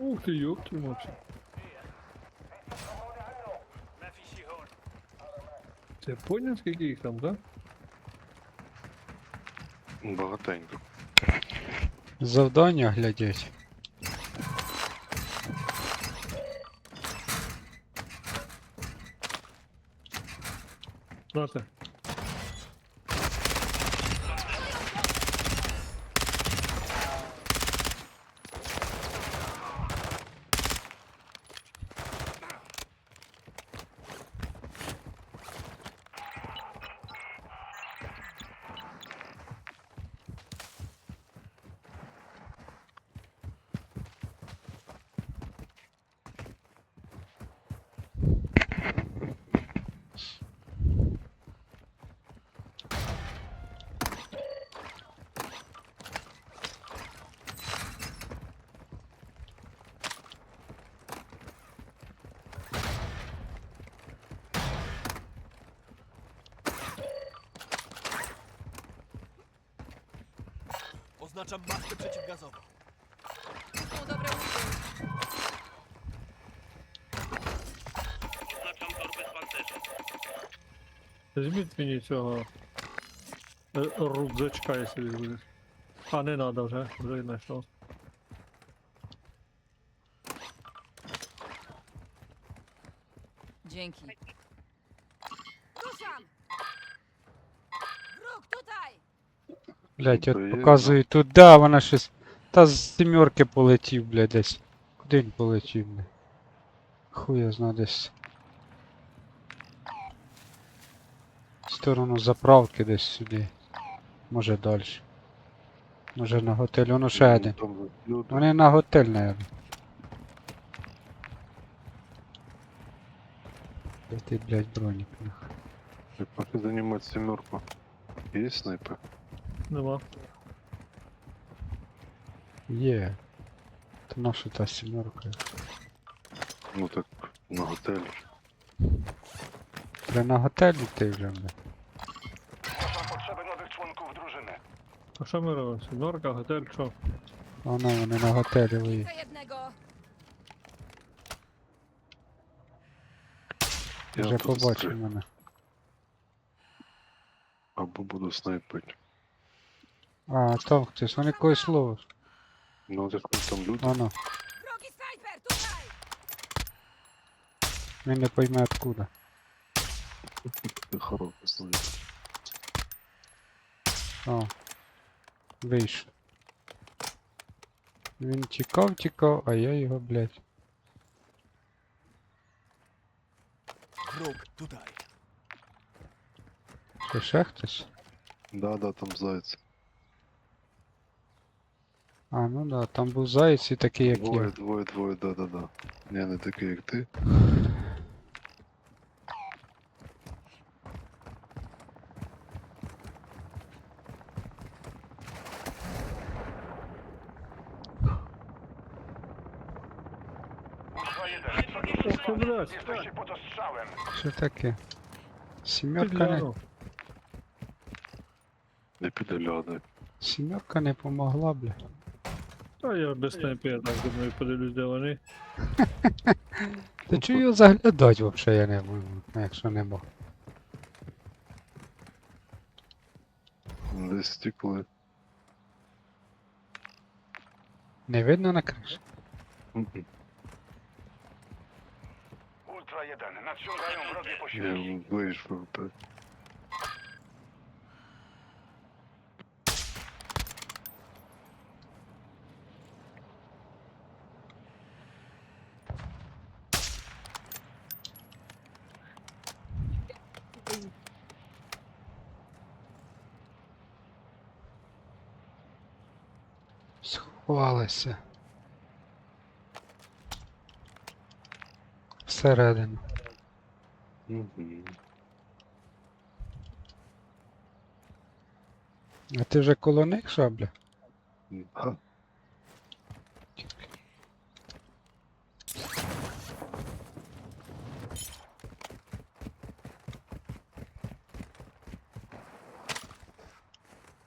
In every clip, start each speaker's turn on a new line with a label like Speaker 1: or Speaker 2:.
Speaker 1: Ух ти, ёб твою мать. Ти поняв, скільки їх там, да?
Speaker 2: Багатенько.
Speaker 3: Завдання глядять.
Speaker 1: Нате.
Speaker 4: Oznaczam maskę przeciwgazową.
Speaker 5: Są dobre łupy.
Speaker 6: Oznaczam torbę z pancerzem.
Speaker 1: Візьміть мені цього е, рюкзачка, якщо він буде. А, не надо вже, вже знайшов.
Speaker 5: Dzięki. Ruszam! Wróg tutaj!
Speaker 3: Блять, от
Speaker 2: є,
Speaker 3: показують тут, да, вона щось. Та з сімерки полетів, блядь, десь. Куди він полетів, блядь? Хуй я знаю десь. В сторону заправки десь сюди. Може далі. Може на готель, воно ще
Speaker 2: Ну,
Speaker 3: один.
Speaker 2: Люди.
Speaker 3: Вони на готель, наверное. Де ти, блядь, бронік?
Speaker 2: Пошли занимать семерку. Есть снайпер?
Speaker 1: Нема.
Speaker 3: Є. Та наша та сімерка.
Speaker 2: Ну так, на готелі.
Speaker 3: Треба на готель йти вже, блядь.
Speaker 1: А що ми робимо? Сімерка, готель, що?
Speaker 3: Воно вони на готелі
Speaker 5: jednego!
Speaker 2: Я
Speaker 3: Вже
Speaker 2: тут
Speaker 3: побачив
Speaker 2: стрі-
Speaker 3: мене.
Speaker 2: Або буду снайпити.
Speaker 3: А, там хтось, вони когось ловиш.
Speaker 2: Ну так ну, там люди.
Speaker 3: Воно,
Speaker 5: Wrogi snajper, tutaj!
Speaker 3: він не пойме откуда.
Speaker 2: Ти хороший снайпер.
Speaker 3: О. Вийшов. Він тікав, тікав, а я його, блядь.
Speaker 4: Wróg tutaj.
Speaker 3: Що ще хтось?
Speaker 2: Да, да, там заяць.
Speaker 3: А, ну да, там був заєць і такий, як
Speaker 2: Двоє,
Speaker 3: я.
Speaker 2: двоє, двоє, да, да, да. Не, не такий, як ти.
Speaker 1: Ох блядь.
Speaker 3: Що таке? Сімерка не.
Speaker 2: Не підглядай.
Speaker 3: сімерка не помогла, бля.
Speaker 1: Та я без снайпера так думаю, подивлюсь, де вони.
Speaker 3: Та чого його заглядать вообще я не можу, якщо не мог.
Speaker 2: Десь стікли.
Speaker 3: Не видно на криші?
Speaker 2: Мгм.
Speaker 7: Ultra 1, nadciągają wrogie posiłki.
Speaker 2: Я вийшов опять.
Speaker 3: Сховалися. Всередину.
Speaker 2: Угу.
Speaker 3: А ти вже коло них шабля?
Speaker 2: Да.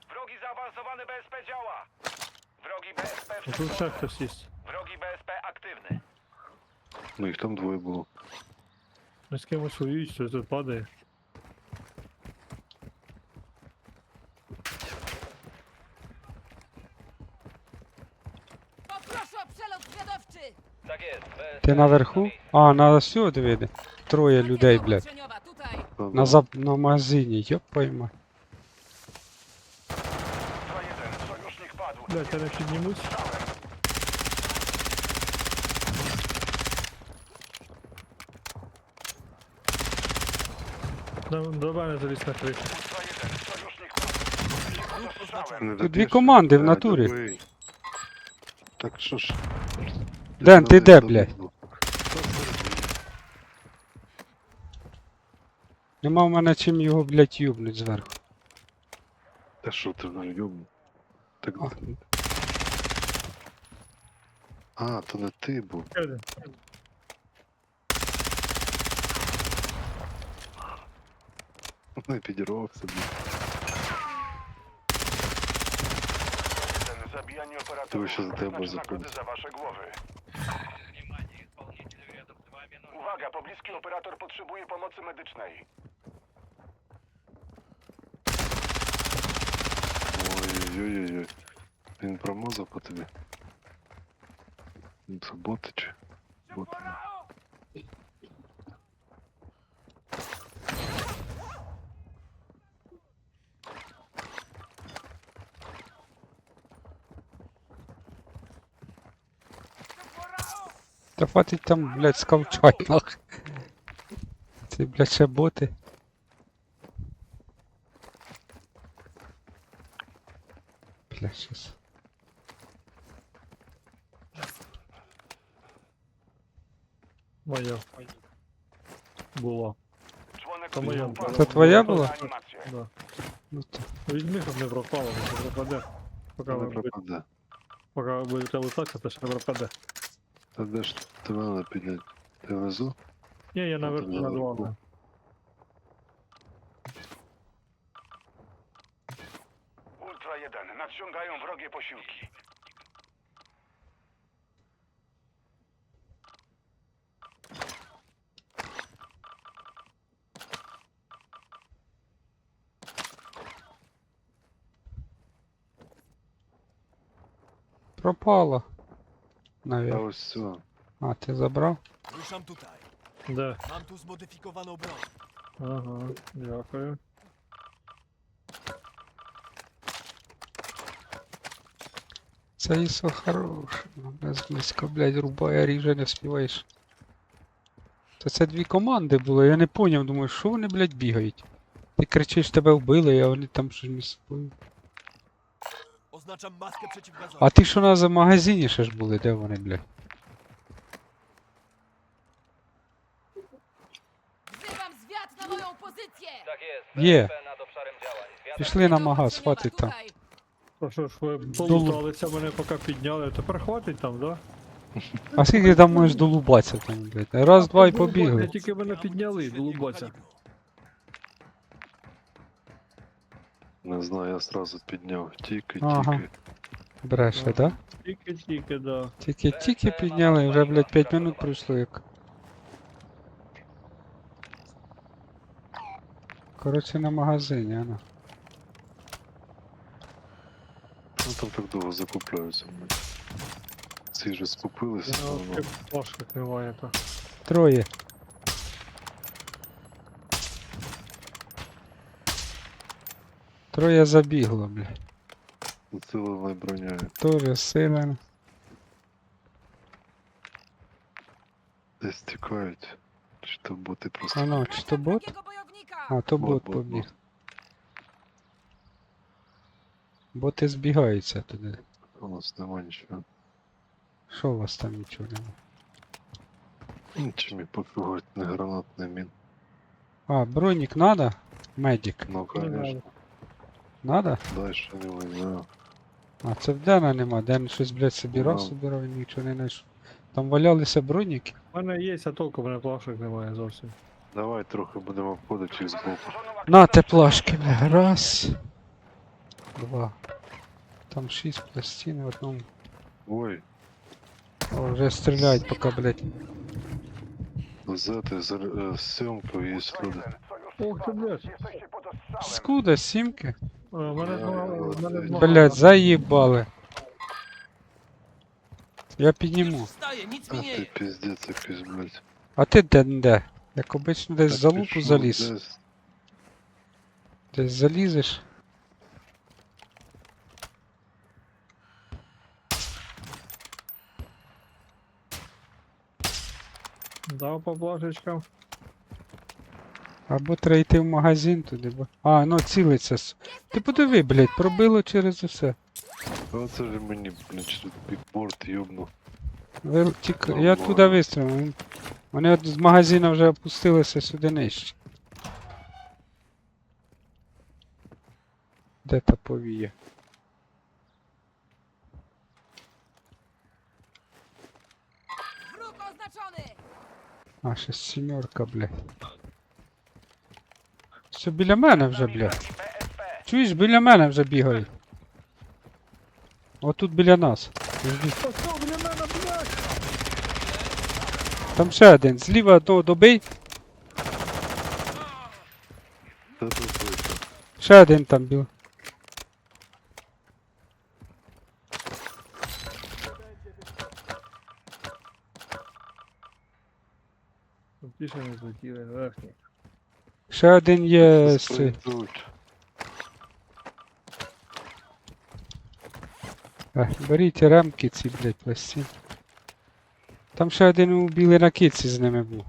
Speaker 7: Wrogi zaawansowany BSP działa. Wrogi BSP
Speaker 1: А тут ще хтось є.
Speaker 7: Wrogi BSP aktywny.
Speaker 2: Ну їх там двоє було.
Speaker 1: Ми з кимось воюють, що тут падає.
Speaker 5: Poproszę o przelot zwiadowczy!
Speaker 3: Ти наверху? А, на сюди види. Троє людей,
Speaker 5: Rakieta
Speaker 3: блядь.
Speaker 5: Tutaj!
Speaker 2: Та,
Speaker 3: На зап... на магазині, йоп пойма.
Speaker 7: Ultra 1, sojusznik padł.
Speaker 1: Блять, я не піднімусь. До, до мене заліз на кришу.
Speaker 7: Ultra 1, sojusznik padł.
Speaker 4: Wróg oznaczony.
Speaker 2: Не
Speaker 3: Тут дві команди в натурі.
Speaker 2: Так що ж.
Speaker 3: Ден, ти де, блядь? Нема в мене чим його, блядь, юбнуть зверху.
Speaker 2: Та що ти ну йобну? Так.
Speaker 3: А.
Speaker 2: А, то не ти був. Не підірвався,
Speaker 7: zabijanie
Speaker 2: To
Speaker 7: operatorów
Speaker 2: się z temu
Speaker 7: znaczy nagrody za wasze głowy. Uwaga, pobliski operator potrzebuje pomocy medycznej.
Speaker 2: Ой-ой-ой. Він промазав по тобі. Ну, Це боти чи? Боти.
Speaker 3: Та хватить там, блядь, скавчать нах. Це, блядь, ще боти. Блядь, щас.
Speaker 1: Моя. Була.
Speaker 7: Członek
Speaker 1: To moja
Speaker 7: upadł.
Speaker 1: była.
Speaker 3: To twoja była?
Speaker 7: Animację.
Speaker 1: Да.
Speaker 3: Ну то.
Speaker 1: Візьми, щоб не пропало, бо це пропаде. Поки
Speaker 2: Не
Speaker 1: ви будете-
Speaker 2: пропаде.
Speaker 1: поки ви будете лутатися, то ще не пропаде.
Speaker 2: Та де ж тебе треба підняти? Ти внизу?
Speaker 1: Ні, я наверху
Speaker 2: я
Speaker 1: над
Speaker 2: наверху.
Speaker 1: вами.
Speaker 7: Ultra 1, nadciągają wrogie posiłki.
Speaker 3: Пропало.
Speaker 2: Та
Speaker 3: Навіть.
Speaker 2: ось все.
Speaker 3: А, ти забрав?
Speaker 4: Ruszam tutaj.
Speaker 1: Де?
Speaker 4: Mam tu zmodyfikowaną broń.
Speaker 1: Ага, дякую.
Speaker 3: Це ісо хорош. Без близько, блядь, рубає, ріже, не вспіваєш. То це дві команди було, я не поняв, думаю, що вони, блядь, бігають? Ти кричиш, тебе вбили, а вони там щось між собою.
Speaker 4: Oznaczam maskę przeciwgazową.
Speaker 3: А ти що на за магазині ще ж були, де вони, блядь? Є. Пішли на магаз, хватить там.
Speaker 5: tutaj.
Speaker 1: Що ж ви полуталися мене поки підняли, тепер хватить там, да?
Speaker 3: А скільки там можеш долубатися там, блядь? Раз, два і
Speaker 1: Я
Speaker 3: побігли.
Speaker 1: тільки мене підняли,
Speaker 4: średniego
Speaker 2: Не знаю, я сразу підняв. Тільки,
Speaker 3: Ага.
Speaker 2: тільки.
Speaker 3: Бреше, да?
Speaker 1: Тільки-тільки, да.
Speaker 3: Тільки-тільки підняли, вже, блядь, 5 минут пройшло як. Коротше, на магазині, ана.
Speaker 2: Ну там так довго закупляються. блядь. Ці вже скупилися.
Speaker 1: Я
Speaker 2: давно.
Speaker 1: взагалі плашок немає то.
Speaker 3: Троє. Троє забігло, блядь.
Speaker 2: Усилена броня.
Speaker 3: Тоже силен.
Speaker 2: Десь тікають. Чи то боти просто.
Speaker 3: А ну, чи то бот? А, то
Speaker 2: Бот,
Speaker 3: бот
Speaker 2: бот,
Speaker 3: побіг.
Speaker 2: бот.
Speaker 3: Боти збігаються туди.
Speaker 2: У нас нема нічого.
Speaker 3: Що у вас там нічого нема?
Speaker 2: Нічим пофігують, не гранат, не мін.
Speaker 3: А, бронік надо? Медик.
Speaker 2: Ну, конечно.
Speaker 3: Надо?
Speaker 2: Дальше не вийде.
Speaker 3: А, це в Дена нема. Ден щось, блядь, собирав,
Speaker 2: Ну.
Speaker 3: собирав і нічого не знайшов. Там валялися броніки.
Speaker 1: У мене є, а толку в мене плашок немає зовсім.
Speaker 2: Давай трохи будемо обходити збоку.
Speaker 7: Założoną
Speaker 3: На,
Speaker 7: aktywność.
Speaker 3: те плашки, бля. Раз. Два. Там шість пластин в одному.
Speaker 2: Ой,
Speaker 3: О, вже стріляють поки, блядь.
Speaker 2: Взяти з е, сьомку і сюди.
Speaker 7: Ultra 1, sojusz
Speaker 1: Ох ти, блядь.
Speaker 3: Скуда, сімки?
Speaker 1: А, в мене два, в мене два.
Speaker 3: Блять, заїбали. Я підніму.
Speaker 2: А ти піздець якийсь, блядь.
Speaker 3: А ти де де? Як обично десь
Speaker 2: Так
Speaker 3: за лупу заліз.
Speaker 2: десь.
Speaker 3: Десь залізеш.
Speaker 1: Дав по плашечкам.
Speaker 3: Або треба йти в магазин туди, бо. А, ну цілиться. с- Ти подиви, блядь, пробило через усе.
Speaker 2: А Оце ж мені, блядь, через бікборд йобнув.
Speaker 3: Ви- тік- Я туди вистрілив. Він- Вони от з магазину вже опустилися сюди нижче. Де та повія?
Speaker 5: Wróg oznaczony!
Speaker 3: А, ще сімерка, блядь. Все біля мене вже, блядь. Чуєш, біля мене вже бігають. Отут біля нас. Жди.
Speaker 1: Та що, біля мене, блядь?
Speaker 3: Там ще один. Зліва одного добий,
Speaker 2: Та тут точно.
Speaker 3: ще один там біл.
Speaker 1: Ті ще не злетіли.
Speaker 3: Ще один є. з цих. Е, Беріть ремки ці, блядь, пластин. Там ще один у білій накидці з ними був.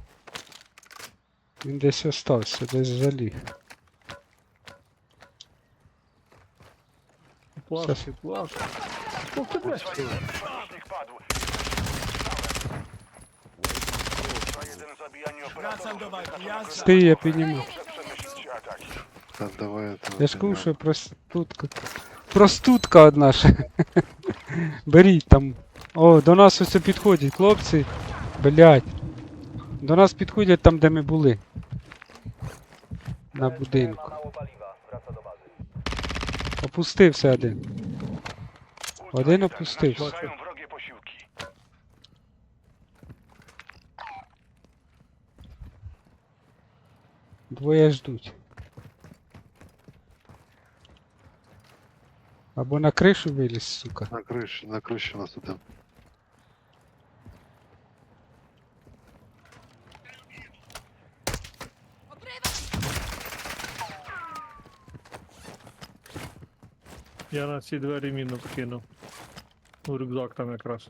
Speaker 3: Він десь остався, десь заліг.
Speaker 1: Плашки, плашки. Ох ти, блядь.
Speaker 7: Sojusznik padł. Ultra 1, zabijanie operatorów.
Speaker 4: Wracam do walki, jazda.
Speaker 3: Стій, я підніму.
Speaker 7: Przemyślcie
Speaker 2: давай я тебе
Speaker 3: Я ж
Speaker 2: підніму.
Speaker 3: що. Простутка одна ще. Беріть там. О, до нас ось підходять, хлопці. Блять. До нас підходять там, де ми були. На будинку. Опустився один. Один опустився. Двоє ждуть. Або на кришу виліз, сука.
Speaker 2: На криші, на криші нас один.
Speaker 1: Я на ці двері міну кинув. У рюкзак там якраз.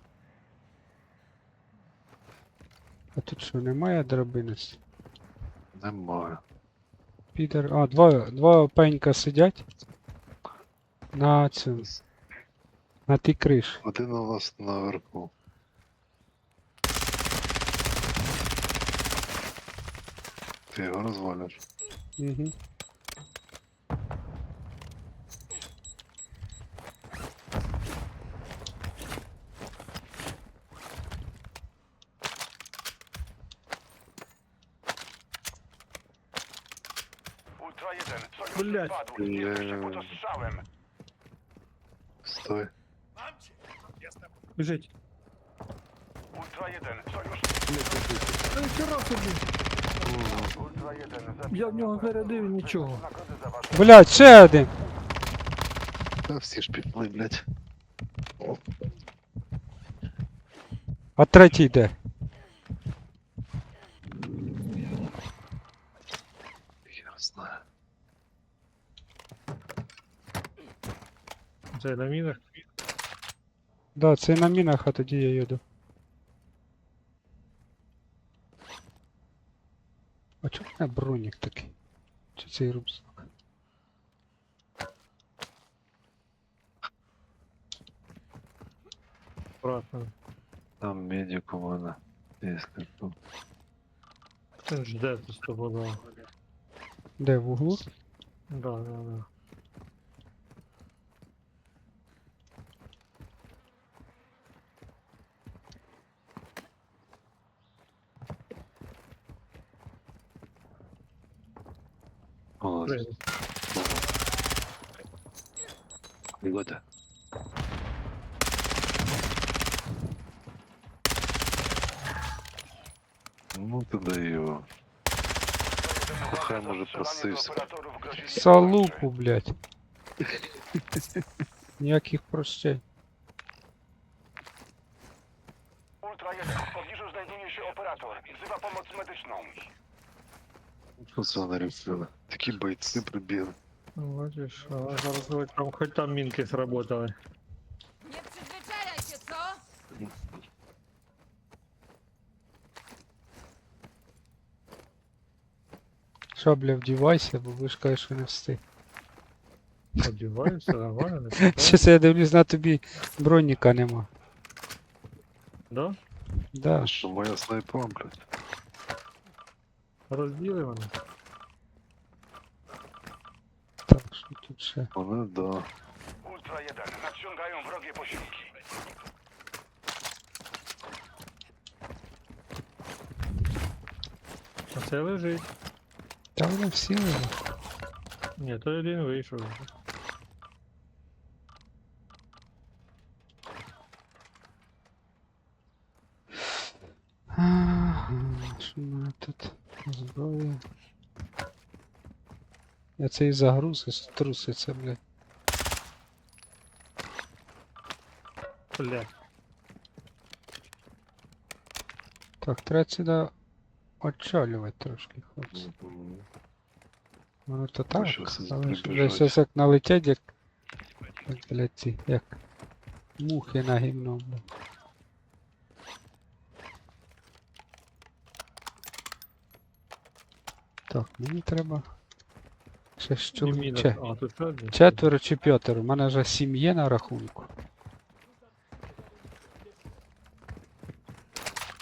Speaker 3: А тут що, немає драбини?
Speaker 2: Немає.
Speaker 3: Підер. А, два, два пенька сидять. На цьому. На тій криші.
Speaker 2: Один у нас наверху. Ти його розвалиш.
Speaker 3: Угу.
Speaker 7: Sojusznik
Speaker 1: Blядь.
Speaker 7: padł. Jesteście pod ostrzałem.
Speaker 2: Стой.
Speaker 4: Mam cię.
Speaker 1: Біжить.
Speaker 7: Ultra 1, sojusznik.
Speaker 1: Ей, хера собі.
Speaker 7: Ultra 1, zabijanie
Speaker 1: Я в нього зарядив нічого.
Speaker 7: nagrody za wasze
Speaker 3: Блять, ще один!
Speaker 2: Та всі ж пішли, блядь.
Speaker 3: А третій йде.
Speaker 2: Я знаю.
Speaker 1: Це на мінах.
Speaker 3: Да, це на мінах, а тоді я їду. А чому в мене бронік такий? Чи цей рюкзак?
Speaker 1: Аккуратно.
Speaker 2: Там медик у мене. Якщо що.
Speaker 1: Він жде з тобою.
Speaker 3: Де в углу?
Speaker 1: Да, да, да.
Speaker 2: О,
Speaker 1: Блин.
Speaker 2: Года. Ну, Ну ти дай його. Хай може
Speaker 7: Strzelanie do
Speaker 2: просився.
Speaker 7: operatorów grozi
Speaker 3: Салупу, блядь. Ніяких прощень.
Speaker 7: Ultra 1. W pobliżu znajduje się operator. Wzywa pomoc medyczną.
Speaker 2: Що це вони рішили? Такі бойці прибігли.
Speaker 1: Ну, бачиш, а зараз хоч там, хоч там мінки сработали.
Speaker 5: Nie przyzwyczajaj się, co?
Speaker 3: Шабля, вдівайся, бо ви ж кажеш, що не встиг.
Speaker 1: Одіваюся, нормально, не питаю.
Speaker 3: Ще це я дивлюсь на тобі броніка нема.
Speaker 1: Да?
Speaker 3: Да.
Speaker 2: А що моя снайпа, блядь?
Speaker 1: Розділи мене.
Speaker 3: Так, що тут ще?
Speaker 2: Вони да.
Speaker 7: Ultra 1. Nadciągają wrogie posiłki.
Speaker 1: А це лежить.
Speaker 3: Та вони всі лежать.
Speaker 1: Ні, то один вийшов. вже.
Speaker 3: Ага, Що в мене тут? Зброя. Я цей загруз труситься, блядь.
Speaker 1: Бля.
Speaker 3: Так, треба сюди очалювати трошки, хлопці. Воно то так,
Speaker 2: щас
Speaker 3: але ж вже як налетять, як, як, блядь, ці, як мухи на гімно, блядь. Так, мені треба ще з
Speaker 1: І
Speaker 3: чоловік.
Speaker 1: міна.
Speaker 3: Че-
Speaker 1: А, тут ще один.
Speaker 3: Четверо чи п'ятеро, у мене вже сім є на рахунку.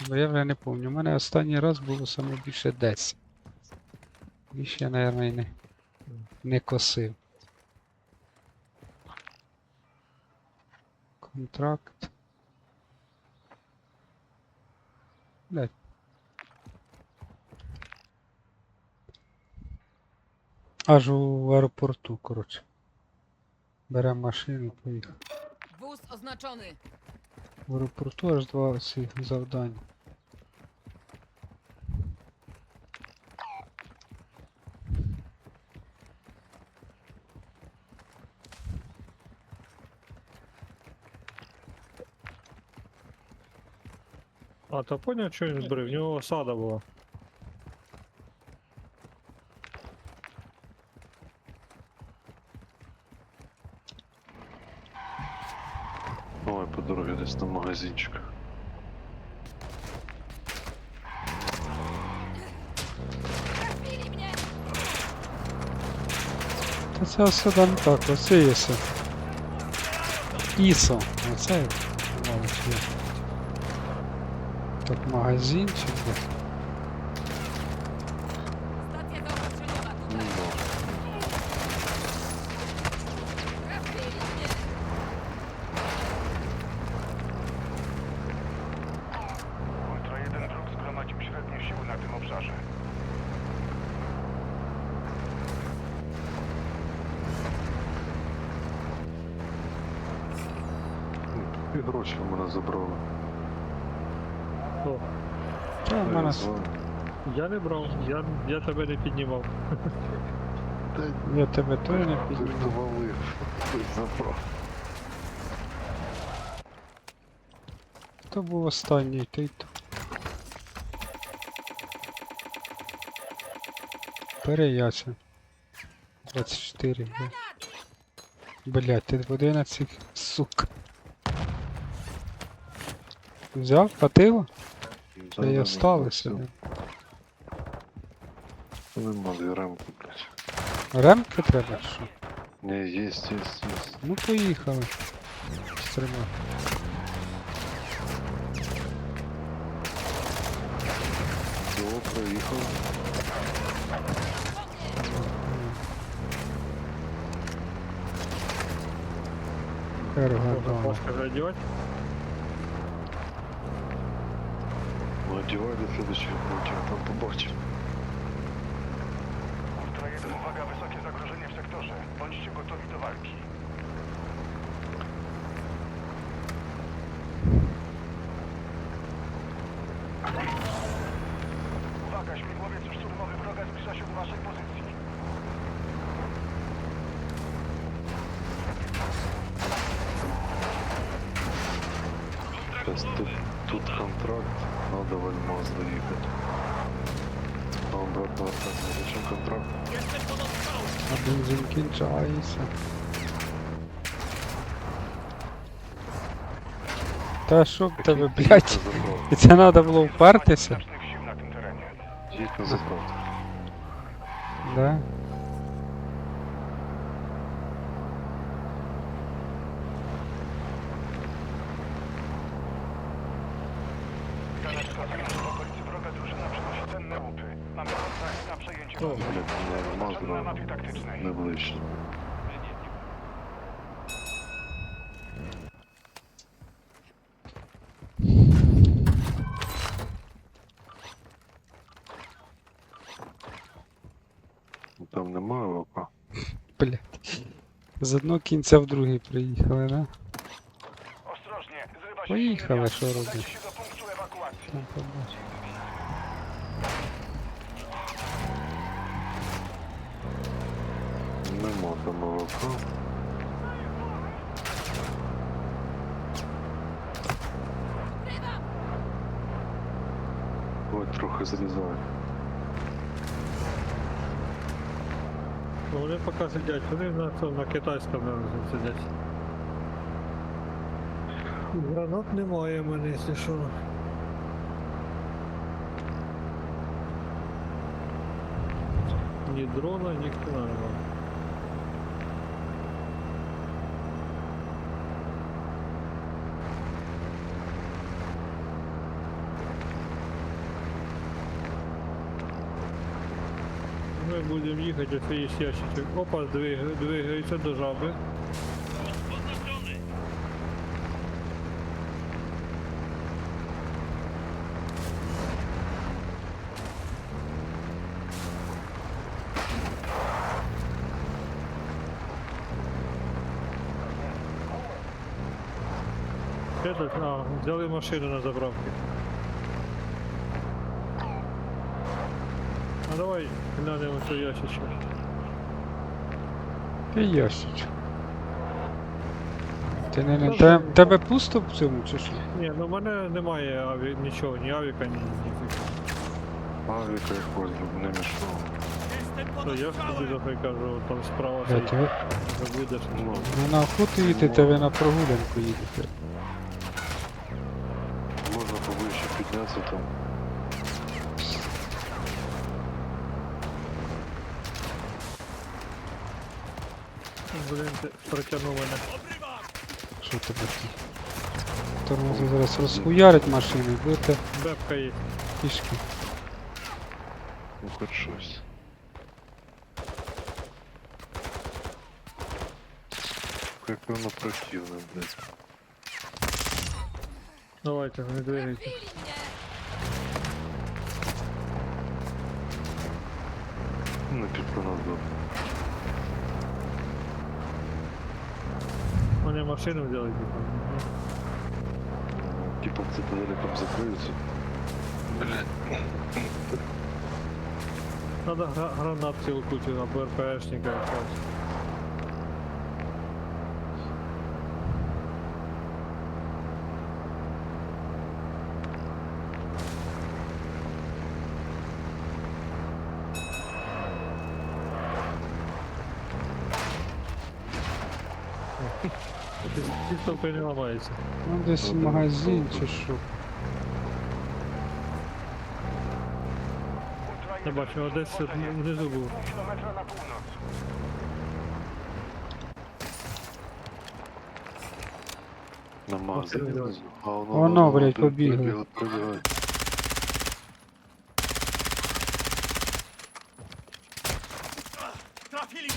Speaker 3: Бо я вже не пам'ятаю, у мене останній раз було саме більше 10. Більше я, мабуть, і не, не косив. Контракт. Блядь. Аж у аеропорту, коротше. Беремо машину, поїхали.
Speaker 5: Wóz oznaczony.
Speaker 3: В аеропорту аж два цих завдання.
Speaker 1: А, то поняв, що він збрив? В нього осада була.
Speaker 2: Ой, по дорозі на магазинчик.
Speaker 3: Та це все не так, оце є все. ІСО. Оце чи є. Так, магазинчик. де.
Speaker 5: Stacja zaopatrzeniowa tutaj. Trafili mnie!
Speaker 7: Ultra 1 wróg zgromadził średnie siły na tym obszarze.
Speaker 2: І гроші в мене забрали.
Speaker 1: О,
Speaker 3: Та в
Speaker 2: Я
Speaker 3: мене
Speaker 2: з вами.
Speaker 1: Я я, тебе не піднімав.
Speaker 2: Та
Speaker 3: я тебе теж не
Speaker 2: ти
Speaker 3: піднімав.
Speaker 2: Ти забрав.
Speaker 3: То був останній, той то. Переяся. 24. бля. Блять, ти в 11, сука. Взяв, хватило? Це і осталося. Бля.
Speaker 2: Нема дві ремки, блядь.
Speaker 3: Ремки треба чи що?
Speaker 2: Не, єсть, єсть, єсть.
Speaker 3: Ну поїхали. Стримай.
Speaker 2: Все, проїхав.
Speaker 1: Можна
Speaker 3: Перегадала.
Speaker 1: пашка одягати.
Speaker 2: Ну, одівай до следующего пункту, там побачив. А обратно зачем контракт?
Speaker 3: А бензин кінчається. Та що б тебе, блядь? І це треба було впертися?
Speaker 2: Їдь на заправку.
Speaker 3: Да?
Speaker 7: Taktycznej.
Speaker 2: Там немає ВП.
Speaker 3: Блядь. З одного кінця в другий приїхали, да? Поїхали, що робити? Там побачимо.
Speaker 2: Там ВП. Ой, трохи зрізаю.
Speaker 1: Ну, Вони поки сидять, вони на, цьому, на китайському сидять. Гранат немає в мене, якщо що. Ні дрона, ні хрена немає. Ми будемо їхати, ось є ящичок. Опа, двигається до жаби. Взяли машину на заправку. А давай глянемо цей ящичок.
Speaker 3: І ящичок. Ти не, не те, тебе пусто в цьому чи що?
Speaker 1: Ні, ну в мене немає аві... нічого, ні авіка, ні ніфіга.
Speaker 2: Авіка якось б не мішало.
Speaker 1: То я ж тобі завжди кажу, там справа
Speaker 3: ви,
Speaker 1: забудеш.
Speaker 2: Ну,
Speaker 3: ви на охоту їдете, ви на прогулянку їдете.
Speaker 2: можна повище піднятися там.
Speaker 1: Блін, ти протягнув мене.
Speaker 3: Що тебе тут? Тормози зараз розхуярить машини, будете
Speaker 1: Бебка є.
Speaker 3: пішки.
Speaker 2: Ну хоч щось. Як воно противне, блядь.
Speaker 1: Давайте, не двигайте.
Speaker 5: Mnie!
Speaker 2: Ну, типу надо.
Speaker 1: Вони машину взяли, типу.
Speaker 2: Типа цитаделиком закриються. Блядь.
Speaker 1: Надо гра гранат цілу кучу або РПшника якогось. Ті стовпи не ламаються.
Speaker 3: Ну десь
Speaker 2: Ну,
Speaker 3: магазин
Speaker 2: добре.
Speaker 3: чи що.
Speaker 7: Ultra
Speaker 1: Я
Speaker 7: 1,
Speaker 1: бачу, десь
Speaker 7: powodzenie.
Speaker 1: внизу був.
Speaker 7: Pół kilometra na północ.
Speaker 2: На магазині
Speaker 1: Постріляли.
Speaker 2: внизу. А воно,
Speaker 3: Воно, блядь,
Speaker 2: при-
Speaker 3: побігли.
Speaker 2: прибігли, прибігли.
Speaker 4: Trafili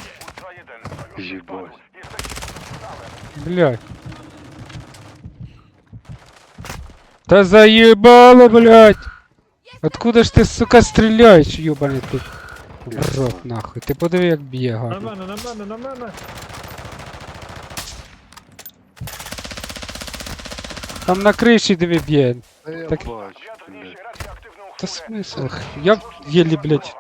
Speaker 3: Та заебало, блядь! Откуда ж ти, сука, стріляєш, ёбаний ти? В рот нахуй. Ти подиви, як б'є
Speaker 1: На
Speaker 3: гарно.
Speaker 1: мене, на мене, на мене!
Speaker 3: Там на криші диви б'є.
Speaker 2: Та я
Speaker 3: Так-
Speaker 2: бачу,
Speaker 7: Wiatr
Speaker 2: блядь.
Speaker 7: niesie radioaktywną
Speaker 3: Та
Speaker 7: chmurę.
Speaker 3: смисл? Я єлі, блядь,